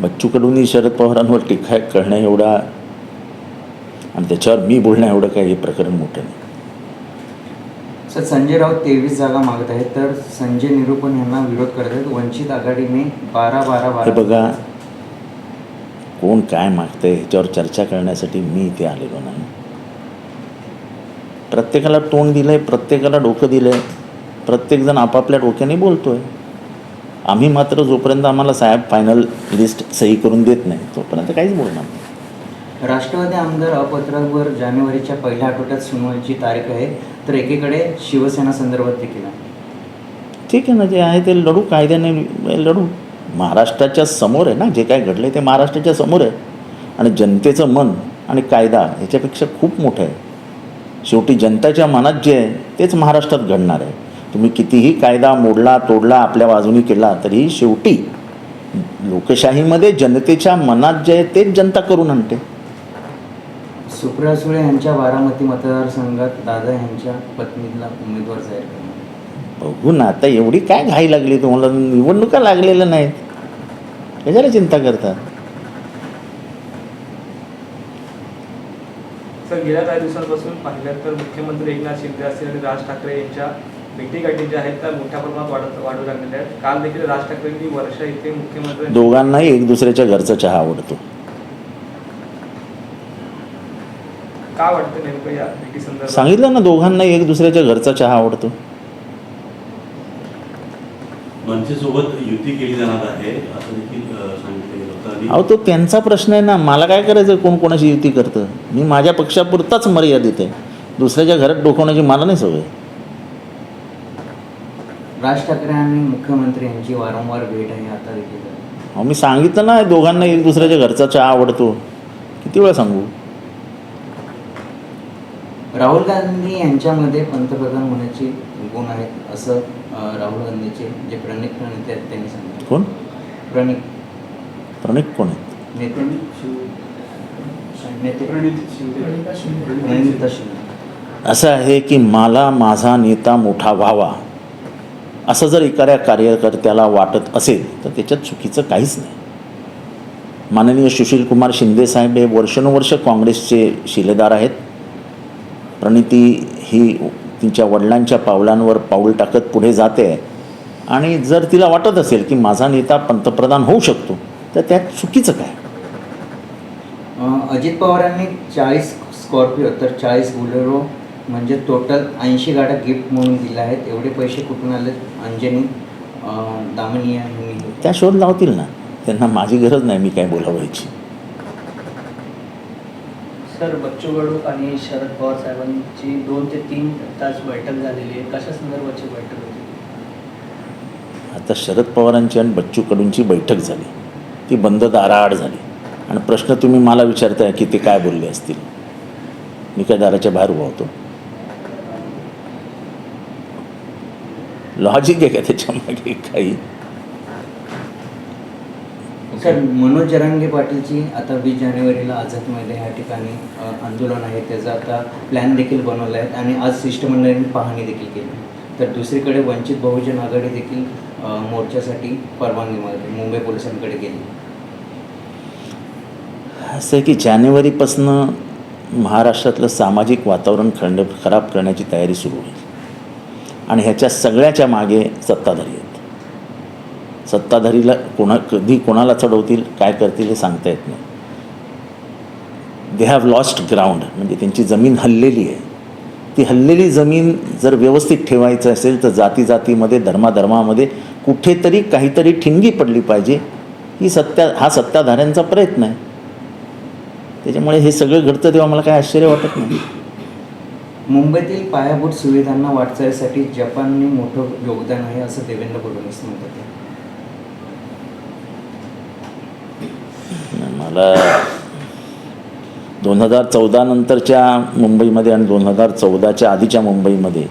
बच्चू कडूंनी शरद पवारांवर टीका करणं एवढा आणि त्याच्यावर मी बोलणं एवढं काही हे प्रकरण मोठं नाही. सर संजय राऊत तेवीस जागा मागत आहेत तर संजय निरूपण यांना विरोध करत आहेत. वंचित आघाडीने बारा बारा हे बारा बघा कोण काय मागतंय ह्याच्यावर चर्चा करण्यासाठी मी इथे आलेलो नाही. प्रत्येकाला तोंड दिलंय प्रत्येकाला डोकं दिलंय. प्रत्येकजण आपापल्या डोक्याने बोलतोय. आम्ही मात्र जोपर्यंत आम्हाला साहेब फायनल लिस्ट सही करून देत नाही तोपर्यंत काहीच बोलणार नाही. राष्ट्रवादी आमदार अपत्रावर जानेवारीच्या पहिल्या आठवड्यात सुनावणीची तारीख आहे तर एकीकडे शिवसेना संदर्भात देखील आहे. ठीक आहे ना जे आहे ते लढू कायद्याने लढू. महाराष्ट्राच्या समोर आहे ना जे काय घडलं ते महाराष्ट्राच्या समोर आहे. आणि जनतेचं मन आणि कायदा ह्याच्यापेक्षा खूप मोठं आहे. शेवटी जनताच्या मनात जे आहे तेच महाराष्ट्रात घडणार आहे. तुम्ही कितीही कायदा मोडला तोडला आपल्या बाजूनी केला तरी शेवटी लोकशाहीमध्ये जनतेच्या मनात जे आहे तेच जनता करून आणते. सुप्रिया सुळे यांच्या बारामती मतदारसंघात दादा यांच्या पत्नीला उमेदवार जाहीर बघू ना आता एवढी काय घाई लागली तुम्हाला? निवडणुका लागलेल्या नाहीत. कशाला चिंता करता सर गेल्या काही दिवसांपासून पाहिलं तर मुख्यमंत्री एकनाथ शिंदे असतील आणि राज ठाकरे यांच्या भेटीगाठी ज्या आहेत त्या मोठ्या प्रमाणात वाढत वाढू लागलेल्या आहेत. काल देखील राज ठाकरेंनी वर्षा इथे मुख्यमंत्री दोघांनाही एक दुसऱ्याच्या घरचा चहा आवडतो. का वाटतं नेमकं या भेटी संदर्भात? सांगितलं ना दोघांनाही एक दुसऱ्याच्या घरचा चहा आवडतो. मनसेसोबत युती केली जाणार आहे असं देखील अ, सांगितलं गेलं होतं. आणि अहो तो त्यांचा प्रश्न आहे ना मला काय करायचं कोण कोणाशी युती करतं? मी माझ्या पक्षापुरताच मर्यादित आहे. दुसऱ्याच्या घरात डोकवण्याची मला नाही सवय. राज ठाकरे आणि मुख्यमंत्री यांची वारंवार भेट आहे आता देखील. अहो मी सांगितलं ना दोघांना एक दुसऱ्याच्या घरचा चहा आवडतो. किती वेळा सांगू? राहुल गांधी यांच्यामध्ये पंतप्रधान होण्याचे गुण आहेत असं अं, राहुल गांधीचे जे प्रणित नेते आहेत त्यांनी सांगितलं. कोण? प्रणित. प्रणित कोण आहेत? नेते. नेते. प्रणिता शिंदे. असं आहे की मला माझा नेता मोठा व्हावा. असं जर एखाद्या कार्यकर्त्याला वाटत असेल तर त्याच्यात चुकीचं काहीच नाही. माननीय सुशीलकुमार शिंदे साहेब हे वर्षानुवर्ष काँग्रेसचे शिलेदार आहेत. प्रणिती ही तिच्या वडिलांच्या पावलांवर पाऊल टाकत पुढे जाते. आणि जर तिला वाटत असेल की माझा नेता पंतप्रधान होऊ शकतो तर त्यात चुकीचं काय? अजित पवार यांनी चाळीस स्कॉर्पिओ तर चाळीस बुलेरो म्हणजे टोटल ऐंशी गाड्या गिफ्ट म्हणून दिल्या आहेत. एवढे पैसे कुठून आले? अंजनी अं, दामनी यांनी त्या शोध लावतील ना. त्यांना माझी गरज नाही मी काय बोलावायची. सर बच्चू कडू आणि शरद पवार साहेबांची दोन ते तीन तास बैठक झालेली आहे. कशा संदर्भाची बैठक होती? आता शरद पवारांची आणि बच्चू कडूंची बैठक झाली. ती बंद दाराआड झाली. आणि प्रश्न तुम्ही मला विचारताय की ते काय बोलले असतील? मी काय दाराच्या बाहेर उभा होतो. लॉजिक आहे का त्याच्यामागे काही? सर मनोज जरांगे पाटीलची आता वीस जानेवारीला आझाद मैदान या ठिकाणी आंदोलन आहे. त्याचा आता प्लॅन देखील बनवला आहे आणि आज शिष्टमंडळाने पाहणी देखील केली तर दुसरीकडे वंचित बहुजन आघाडी देखील मोर्चासाठी परवानगी मागते मुंबई पोलिसांकडे गेली. असं आहे की जानेवारीपासनं महाराष्ट्रातलं सामाजिक वातावरण खंड खराब करण्याची तयारी सुरू होईल. आणि ह्याच्या सगळ्याच्या मागे सत्ताधारी आहेत. सत्ताधारीला कोणा कधी कोणाला चढवतील काय करतील हे सांगता येत नाही. दे हॅव लॉस्ट ग्राउंड म्हणजे त्यांची जमीन हल्लेली आहे. ती हल्लेली जमीन जर व्यवस्थित ठेवायचं असेल तर जाती जातीमध्ये धर्माधर्मामध्ये कुठेतरी काहीतरी ठिणगी पडली पाहिजे. ही सत्ता हा सत्ताधाऱ्यांचा प्रयत्न आहे. त्याच्यामुळे हे सगळं घडतं तेव्हा मला काय आश्चर्य वाटत नाही. मुंबईतील पायाभूत सुविधांना वाटचालीसाठी जपानने मोठं योगदान आहे असं देवेंद्र फडणवीस म्हणतात. मला दोन हजार चौदा नंतरच्या मुंबईमध्ये आणि दोन हजार चौदाच्या आधीच्या मुंबईमध्ये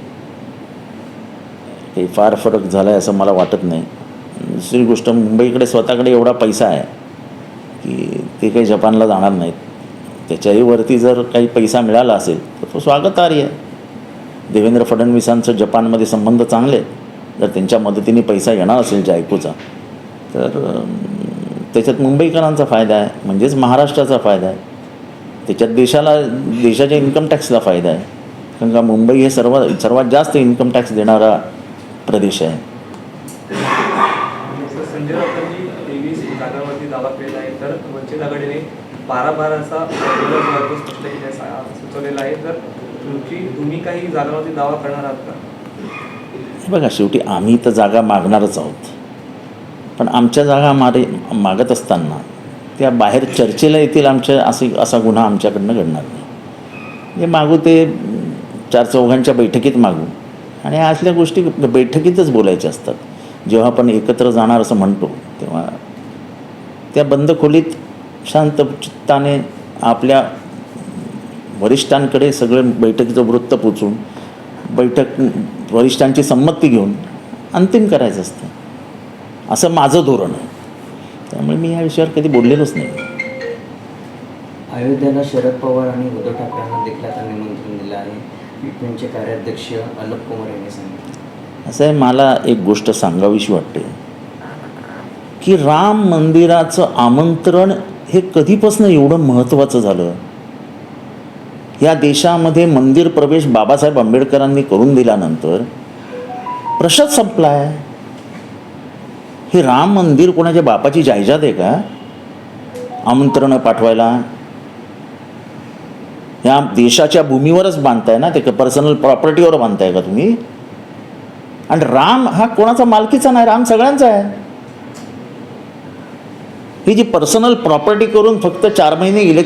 काही फार फरक झाला आहे असं मला वाटत नाही. दुसरी गोष्ट मुंबईकडे स्वतःकडे एवढा पैसा आहे की ते काही जपानला जाणार नाहीत. त्याच्याही वरती जर काही पैसा मिळाला असेल तर तो स्वागतार्ह आहे. देवेंद्र फडणवीसांचं जपानमध्ये संबंध चांगले आहेत. जर त्यांच्या मदतीने पैसा येणार असेल जायकोचा तर त्याच्यात मुंबईकरांचा फायदा आहे म्हणजेच महाराष्ट्राचा फायदा आहे. त्याच्यात देशाला देशाच्या इन्कम टॅक्सला फायदा आहे. कारण का मुंबई हे सर्व सर्वात जास्त इन्कम टॅक्स देणारा प्रदेश आहे सर, संजय राऊतांनी तेवीस जागांवरती दावा केलेला आहे तर वंचित आघाडीने बारा बाराचा स्पष्ट केले सुचवलेला आहे. तर तुमची तुम्ही काही जागांवरती दावा करणार आहात का? हे बघा शेवटी आम्ही तर जागा मागणारच आहोत. पण आमच्या जागा मारे मागत असताना त्या बाहेर चर्चेला येतील आमच्या असे असा गुन्हा आमच्याकडनं घडणार नाही. जे मागू ते चार चौघांच्या बैठकीत मागू. आणि असल्या गोष्टी बैठकीतच बोलायच्या असतात. जेव्हा आपण एकत्र जाणार असं म्हणतो तेव्हा त्या बंद खोलीत शांत चित्ताने आपल्या वरिष्ठांकडे सगळं बैठकीचं वृत्त पोचून बैठक वरिष्ठांची संमती घेऊन अंतिम करायचं असतं. असं माझं धोरण आहे. त्यामुळे मी या विषयावर कधी बोललेलोच नाही. अयोध्येला शरद पवार आणि उद्धव ठाकरेंना देखील आता निमंत्रण दिलं आहे. विपिनचे कार्याध्यक्ष अलक कुमार यांनी सांगितलं. असं आहे मला एक गोष्ट सांगावीशी वाटते की राम मंदिराचं आमंत्रण हे कधीपासून एवढं महत्त्वाचं झालं? या देशामध्ये मंदिर प्रवेश बाबासाहेब आंबेडकरांनी करून दिल्यानंतर प्रश्नच संपलाय. हे राम मंदिर कोणाच्या बापाची जायजात आहे का? आमंत्रणं पाठवायला. या देशाच्या भूमीवरच बांधताय ना? ते पर्सनल प्रॉपर्टीवर बांधताय का तुम्ही? आणि राम हा कोणाचा मालकीचा नाही राम सगळ्यांचा आहे. ही जी पर्सनल प्रॉपर्टी करून फक्त चार महिने इलेक्शन